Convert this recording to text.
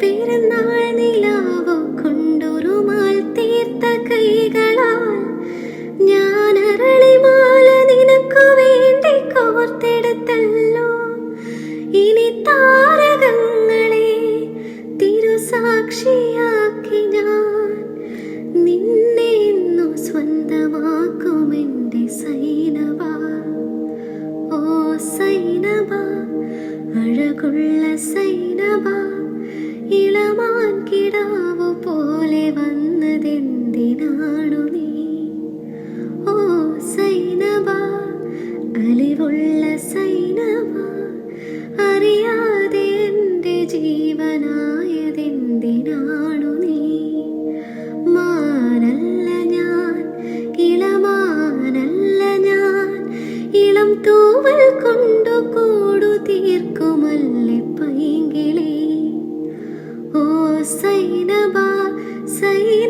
പിറന്നാൾ നിലാവോ കൊണ്ടുരുമാൽ തീർത്ത കൈകളാൽ ഞാൻ അരളിമാല നിനക്കു വേണ്ടി കോർത്തെടുത്തല്ലോ. ഇനി താരകങ്ങളെ തിരുസാക്ഷിയാക്കി ഞാൻ നിന്നെ ഇന്നു സ്വന്തമാക്കുമെന്റെ സൈനവ. ഓ സൈനവ അഴകുള്ള സൈനവാ. ഇളമാൻ കിടാവു പോലെ വന്നതെന്തിനാണു നീ? ഓ സൈനവ അലിവുള്ള സൈനവ അറിയാതെ എന്റെ ജീവനായതെന്തിനാണു നീ? മാനല്ല ഞാൻ ഇളമാനല്ല ഞാൻ ഇളം തൂവൽ കൊണ്ടു പൈങ്കിളി ഓ സൈനബ സൈന